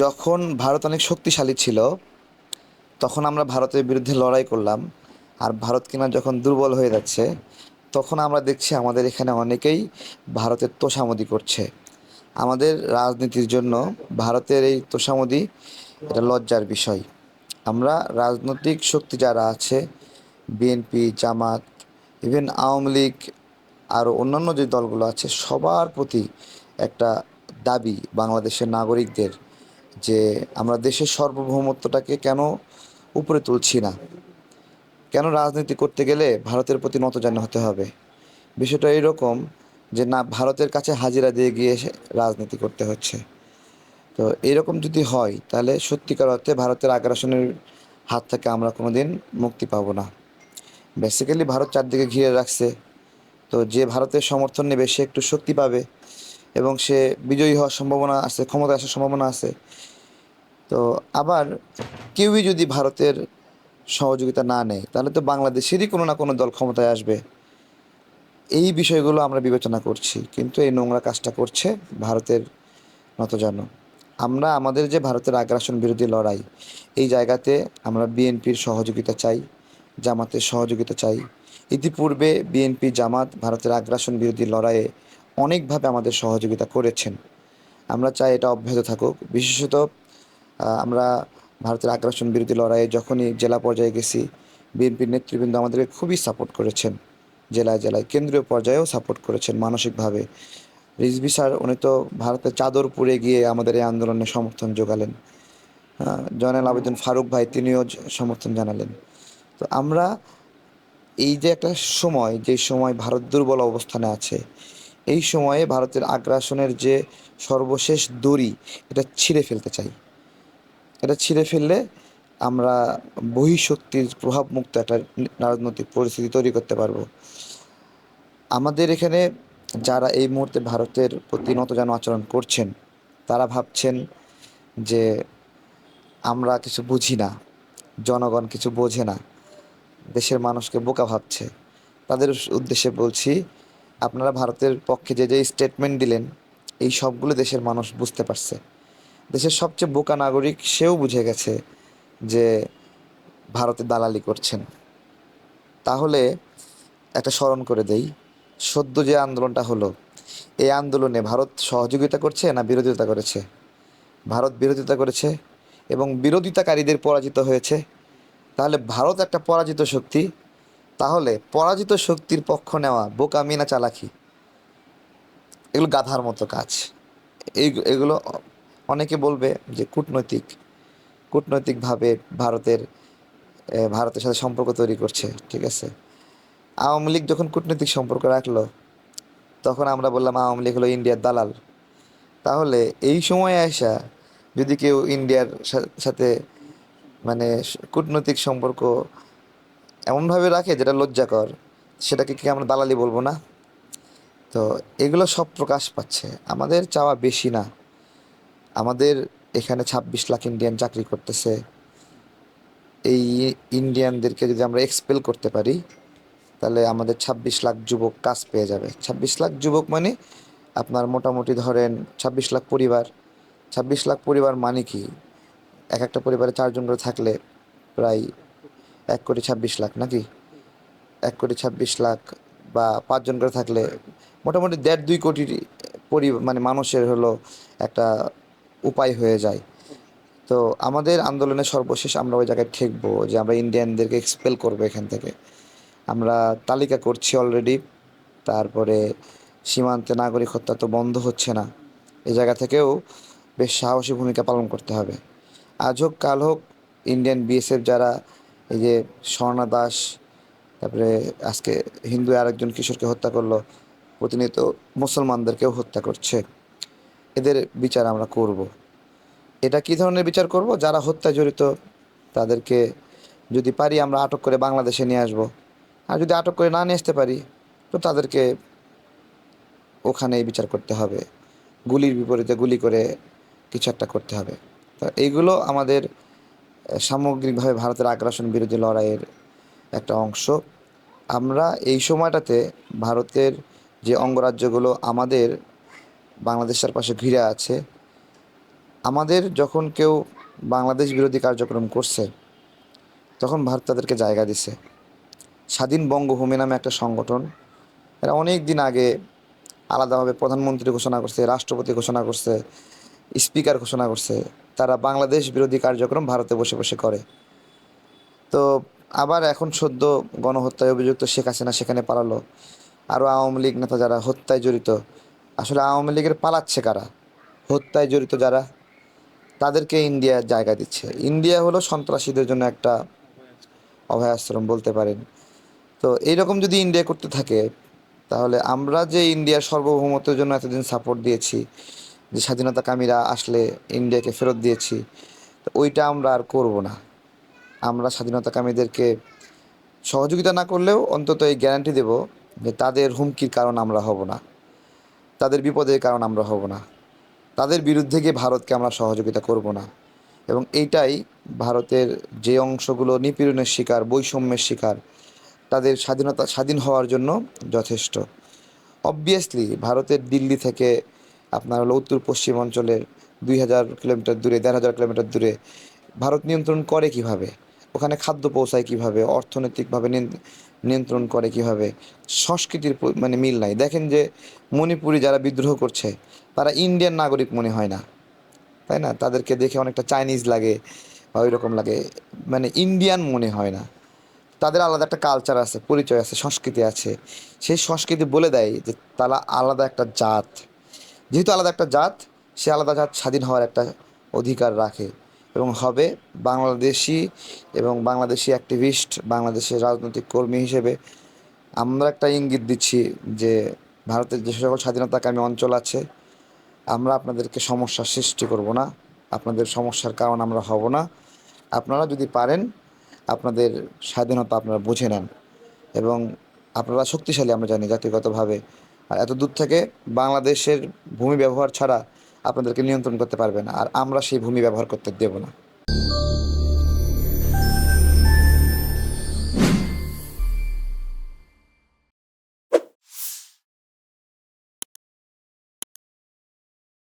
যখন ভারত অনেক শক্তিশালী ছিল, তখন আমরা ভারতের বিরুদ্ধে লড়াই করলাম। আর ভারত কিনা যখন দুর্বল হয়ে যাচ্ছে, তখন আমরা দেখছি আমাদের এখানে অনেকেই ভারতের তোষামদি করছে। আমাদের রাজনীতির জন্য ভারতের এই তোষামদি, এটা লজ্জার বিষয়। আমরা রাজনৈতিক শক্তি যারা আছে, BNP, Jamaat even Awami League আরও অন্যান্য যে দলগুলো আছে, সবার প্রতি একটা দাবি বাংলাদেশের নাগরিকদের যে আমরা দেশের সার্বভৌমত্বটাকে কেন উপরে তুলছি না? কেন রাজনীতি করতে গেলে ভারতের প্রতি নতজান্য হতে হবে? বিষয়টা এরকম যে না, ভারতের কাছে হাজিরা দিয়ে গিয়ে রাজনীতি করতে হচ্ছে। তো এরকম যদি হয়, তাহলে সত্যিকার অর্থে ভারতের আগ্রাসনের হাত থেকে আমরা কোনোদিন মুক্তি পাবো না। বেসিক্যালি ভারত চারদিকে ঘিরে রাখছে। তো যে ভারতের সমর্থন নেবে, সে একটু শক্তি পাবে। এবং সে বিজয়ী হওয়ার সম্ভাবনা আছে ক্ষমতা আসার সম্ভাবনা আছে। তো আবার কেউই যদি ভারতের সহযোগিতা না নেয়, তাহলে তো বাংলাদেশেরই কোনো না কোনো দল ক্ষমতায় আসবে। এই বিষয়গুলো আমরা বিবেচনা করছি, কিন্তু এই নোংরা কাজটা করছে ভারতের নতজানু আমরা, আমাদের যে ভারতের আগ্রাসন বিরোধী লড়াই, এই জায়গাতে আমরা বিএনপির সহযোগিতা চাই, জামাতের সহযোগিতা চাই। ইতিপূর্বে বিএনপি, জামাত ভারতের আগ্রাসন বিরোধী লড়াইয়ে অনেকভাবে আমাদের সহযোগিতা করেছেন। আমরা চাই এটা অব্যাহত থাকুক। বিশেষত আমরা ভারতের আগ্রাসন বিরোধী লড়াইয়ে যখনই জেলা পর্যায়ে গেছি, বিএনপির নেতৃবৃন্দ আমাদেরকে খুবই সাপোর্ট করেছেন। জেলায় জেলায় কেন্দ্রীয় পর্যায়েও সাপোর্ট করেছেন মানসিকভাবে। রিজভি স্যার, উনি তো ভারতের চাদরপুরে গিয়ে আমাদের এই আন্দোলনে সমর্থন যোগালেন। জয়নাল আবেদন ফারুক ভাই, তিনিও সমর্থন জানালেন। তো আমরা এই যে একটা সময়, যে সময় ভারত দুর্বল অবস্থানে আছে এই সময়ে ভারতের আগ্রাসনের যে সর্বশেষ দড়ি, এটা ছিঁড়ে ফেলতে চাই। এটা ছিঁড়ে ফেললে আমরা বহিঃশক্তির প্রভাবমুক্ত একটা রাজনৈতিক পরিস্থিতি তৈরি করতে পারব। আমাদের এখানে যারা এই মুহূর্তে ভারতের প্রতি নতজানু আচরণ করছেন, তারা ভাবছেন যে আমরা কিছু বুঝি না, জনগণ কিছু বোঝে না, দেশের মানুষকে বোকা ভাবছে। তাদের উদ্দেশ্যে বলছি আপনারা ভারতের পক্ষে যে যে স্টেটমেন্ট দিলেন, এই সবগুলো দেশের মানুষ বুঝতে পারছে। দেশের সবচেয়ে বোকা নাগরিক সেও বুঝে গেছে যে ভারতে দালালি করছেন। তাহলে একটা স্মরণ করে দেই, সদ্য যে আন্দোলনটা হলো, এই আন্দোলনে ভারত সহযোগিতা করছে না বিরোধিতা করেছে? ভারত বিরোধিতা করেছে এবং বিরোধিতাকারীদের পরাজিত হয়েছে। তাহলে ভারত একটা পরাজিত শক্তি তাহলে পরাজিত শক্তির পক্ষ নেওয়া বোকামি না চালাকি। এগুলো গাধার মতো কাজ। এই এগুলো অনেকে বলবে যে কূটনৈতিক, কূটনৈতিকভাবে ভারতের ভারতের সাথে সম্পর্ক তৈরি করছে, ঠিক আছে? আওয়ামী লীগ যখন কূটনৈতিক সম্পর্ক রাখল, তখন আমরা বললাম আওয়ামী লীগ হলো ইন্ডিয়ার দালাল। তাহলে এই সময়ে আসা যদি কেউ ইন্ডিয়ার সাথে মানে কূটনৈতিক সম্পর্ক এমনভাবে রাখে যেটা লজ্জাকর। সেটাকে কি আমরা দালালি বলব না? তো এগুলো সব প্রকাশ পাচ্ছে। আমাদের চাওয়া বেশি না। আমাদের এখানে ছাব্বিশ লাখ ইন্ডিয়ান চাকরি করতেছে। এই ইন্ডিয়ানদেরকে যদি আমরা এক্সপেল করতে পারি, তাহলে আমাদের ছাব্বিশ লাখ যুবক কাজ পেয়ে যাবে। ছাব্বিশ লাখ যুবক মানে আপনার মোটামুটি ধরেন ছাব্বিশ লাখ পরিবার। ছাব্বিশ লাখ পরিবার মানে কি? এক একটা পরিবারে চারজন করে থাকলে প্রায় এক কোটি ছাব্বিশ লাখ নাকি? এক কোটি ছাব্বিশ লাখ বা পাঁচজন করে থাকলে মোটামুটি দেড় দুই কোটি পরি মানে মানুষের হলো একটা উপায় হয়ে যায়। তো আমাদের আন্দোলনের সর্বশেষ আমরা ওই জায়গায় ঠেকবো যে আমরা ইন্ডিয়ানদেরকে এক্সপেল করব এখান থেকে। আমরা তালিকা করছি অলরেডি তারপরে সীমান্তে নাগরিক হত্যা তো বন্ধ হচ্ছে না। এ জায়গা থেকেও বেশ সাহসী ভূমিকা পালন করতে হবে। আজ হোক, কাল হোক, ইন্ডিয়ান বিএসএফ যারা এই যে স্বর্ণা দাস, তারপরে আজকে হিন্দু আরেকজন কিশোরকে হত্যা করল, প্রতিনিয়ত মুসলমানদেরকেও হত্যা করছে। এদের বিচার আমরা করব। এটা কি ধরনের বিচার করব? যারা হত্যা জড়িত, তাদেরকে যদি পারি আমরা আটক করে বাংলাদেশে নিয়ে আসব। আর যদি আটক করে না নিয়ে আসতে পারি, তো তাদেরকে ওখানেই বিচার করতে হবে। গুলির বিপরীতে গুলি করে কিছু একটা করতে হবে। তো এইগুলো আমাদের সামগ্রিকভাবে ভারতের আগ্রাসন বিরোধী লড়াইয়ের একটা অংশ। আমরা এই সময়টাতে ভারতের যে অঙ্গরাজ্যগুলো আমাদের বাংলাদেশের পাশে ঘিরে আছে, আমাদের যখন কেউ বাংলাদেশ বিরোধী কার্যক্রম করছে, তখন ভারত তাদেরকে জায়গা দিছে। স্বাধীন বঙ্গভূমি নামে একটা সংগঠন, এরা অনেক দিন আগে আলাদাভাবে প্রধানমন্ত্রী ঘোষণা করছে, রাষ্ট্রপতি ঘোষণা করছে স্পিকার ঘোষণা করছে, তারা বাংলাদেশ বিরোধী কার্যক্রম ভারতে বসে বসে করে। তো আবার এখন সদ্য গণহত্যায় অভিযুক্ত শেখ হাসিনা সেখানে পালালো। আরও আওয়ামী লীগ নেতা যারা হত্যায় জড়িত, আসলে আওয়ামী লীগের পালাচ্ছে কারা? হত্যায় জড়িত যারা, তাদেরকে ইন্ডিয়া জায়গা দিচ্ছে। ইন্ডিয়া হলো সন্ত্রাসীদের জন্য একটা অভয়াশ্রম বলতে পারেন। তো এইরকম যদি ইন্ডিয়া করতে থাকে, তাহলে আমরা যে ইন্ডিয়ার সার্বভৌমত্বের জন্য এতদিন সাপোর্ট দিয়েছি যে স্বাধীনতাকামীরা আসলে ইন্ডিয়াকে ফেরত দিয়েছি ওইটা আমরা আর করব না। আমরা স্বাধীনতাকামীদেরকে সহযোগিতা না করলেও অন্তত এই গ্যারান্টি দেব যে তাদের হুমকির কারণ আমরা হব না, তাদের বিপদের কারণ আমরা হব না, তাদের বিরুদ্ধে গিয়ে ভারতকে আমরা সহযোগিতা করব না। এবং এইটাই ভারতের যে অংশগুলো নিপীড়নের শিকার, বৈষম্যের শিকার, তাদের স্বাধীনতা, স্বাধীন হওয়ার জন্য যথেষ্ট। অবভিয়াসলি ভারতের দিল্লি থেকে আপনার হলো উত্তর পশ্চিম অঞ্চলের দুই হাজার কিলোমিটার দূরে, দেড় হাজার কিলোমিটার দূরে ভারত নিয়ন্ত্রণ করে কীভাবে? ওখানে খাদ্য পৌঁছায় কীভাবে? অর্থনৈতিকভাবে নিয়ন- নিয়ন্ত্রণ করে কীভাবে? সংস্কৃতির মানে মিল নাই। দেখেন যে মণিপুরি যারা বিদ্রোহ করছে, তারা ইন্ডিয়ান নাগরিক মনে হয় না। তাই না? তাদেরকে দেখে অনেকটা চাইনিজ লাগে বা ওই রকম লাগে। মানে ইন্ডিয়ান মনে হয় না। তাদের আলাদা একটা কালচার আছে, পরিচয় আছে, সংস্কৃতি আছে। সেই সংস্কৃতি বলে দেয় যে তারা আলাদা একটা জাত। যেহেতু আলাদা একটা জাত, সে আলাদা জাত স্বাধীন হওয়ার একটা অধিকার রাখে এবং হবে বাংলাদেশি এবং বাংলাদেশি অ্যাক্টিভিস্ট বাংলাদেশের রাজনৈতিক কর্মী হিসেবে। আমরা একটা ইঙ্গিত দিচ্ছি যে ভারতের যে সকল স্বাধীনতাকামী অঞ্চল আছে, আমরা আপনাদেরকে সমস্যার সৃষ্টি করব না। আপনাদের সমস্যার কারণ আমরা হব না। আপনারা যদি পারেন, আপনাদের স্বাধীনতা আপনারা বুঝে নেন এবং আপনারা শক্তিশালী, আমরা জানি জাতিগতভাবে। আর এত দূর থেকে বাংলাদেশের ভূমি ব্যবহার ছাড়া আপনাদেরকে নিয়ন্ত্রণ করতে পারবে না। আর আমরা সেই ভূমি ব্যবহার করতে দেব না।